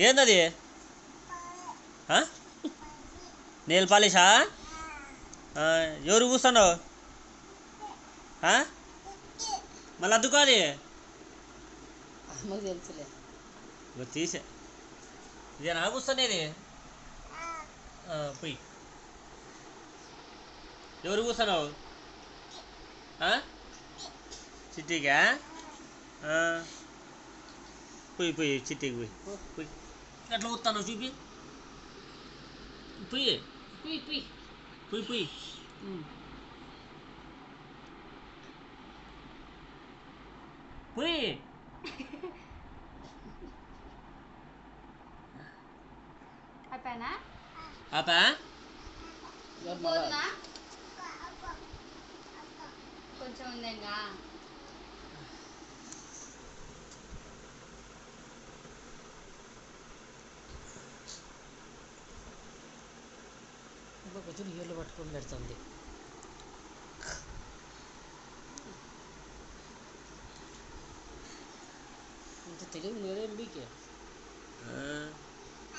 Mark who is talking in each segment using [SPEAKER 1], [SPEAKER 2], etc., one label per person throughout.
[SPEAKER 1] ఏందది? ఆ? నెయిల్ పాలిషా? ఎవరు కూస్తున్నావు? మళ్ళీ ఇగో తీసే. ఇదేనా కూర్చునేది. ఆ, పోయి. ఎవరు కూర్చున్నావు? చిట్టిగా ఆ. పోయి పోయి చిట్టికి పోయి. పోయి. ఎట్లా కూర్తాను చూపి పోయి
[SPEAKER 2] పుయ్ పుయ్
[SPEAKER 1] పోయి పోయి పోయి
[SPEAKER 3] అయిపోయినా
[SPEAKER 1] ఆపా
[SPEAKER 3] పోదునా కొంచెం ఉంది ఇంకా
[SPEAKER 2] కొంచెం నీళ్ళు పట్టుకొని పెడుతుంది. ఇంత తెలివి లేదే మీకు.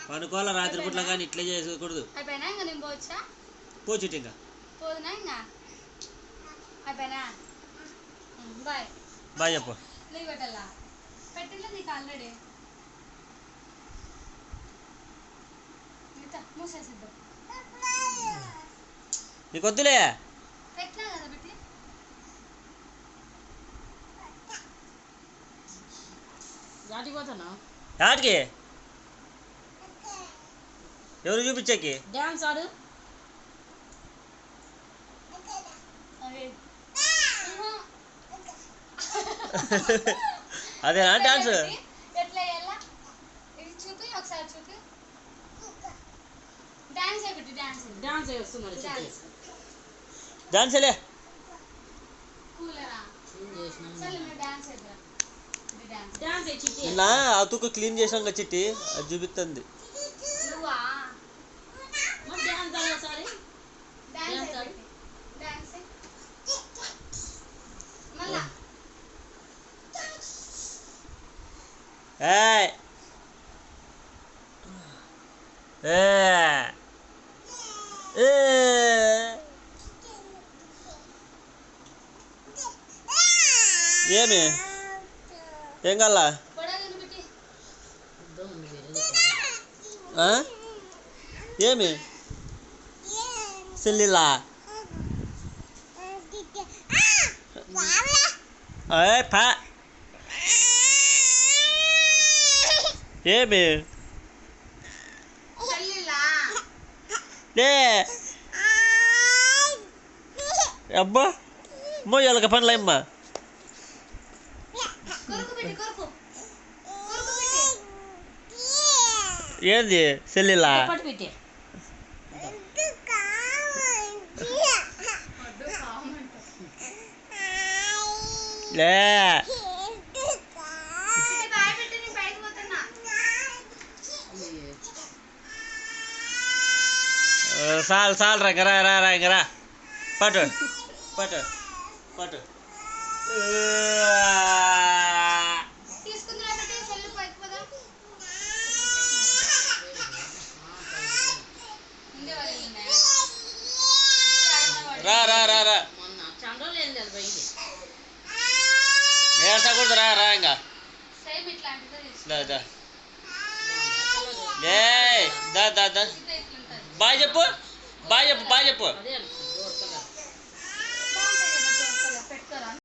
[SPEAKER 1] పనుకోవాలా రాత్రి పూట్ల కానీ ఇట్లా చేసుకోకూడదు
[SPEAKER 3] అయిపోయినా ఇంకా నేను పోవచ్చా?
[SPEAKER 1] పో చిట్టి ఇంకా.
[SPEAKER 3] పోదునా ఇంకా? అయిపోయినా? బాయ్.
[SPEAKER 1] బాయ్ చెప్పు.
[SPEAKER 3] లీవ్ పెట్టాలా? పెట్టిందా నీకు ఆల్రెడీ మిగతా మూసేసిద్దాం.
[SPEAKER 1] నీకు వద్దులే
[SPEAKER 3] పెట్టినా కదా పెట్టి
[SPEAKER 2] దాటికి పోతానా
[SPEAKER 1] ఆటికి ఎవరు చూపించాకి
[SPEAKER 2] డ్యాన్స్ ఆడు
[SPEAKER 3] అవి
[SPEAKER 1] అదేనా డాన్స్
[SPEAKER 3] ఎట్లా వేయాలా ఇది చూపి ఒకసారి చూపి డాన్స్ ఒకటి డాన్స్
[SPEAKER 2] డ్యాన్స్ వేస్తున్నారు చిట్టి
[SPEAKER 3] డాన్స్
[SPEAKER 1] డాన్సేలే
[SPEAKER 3] డాన్స్
[SPEAKER 1] నిన్న అతుకు క్లీన్ చేసాం కదా చిట్టి అది చూపిస్తుంది
[SPEAKER 3] నువ్వా
[SPEAKER 1] ఏమి ఏం కావాలా
[SPEAKER 3] పొడగను పెట్టి
[SPEAKER 2] ఇద్దాం ఉంది వేరే
[SPEAKER 1] ఆ? ఏమి సిల్లిలా ఏయ్ పా ఏమి
[SPEAKER 3] చెల్లిలా
[SPEAKER 1] లే అబ్బా మోయాలక పనులేమ్మా ఏంది సెల్లిలా? లే. చాలు చాలు రా రా రా రా పట్టు పట్టు పట్టు. దా దా.
[SPEAKER 3] ఇట్లా ఇట్లుంటది
[SPEAKER 1] బాయ్ చెప్పు బాయ్ చెప్పు బాయ్ చెప్పు.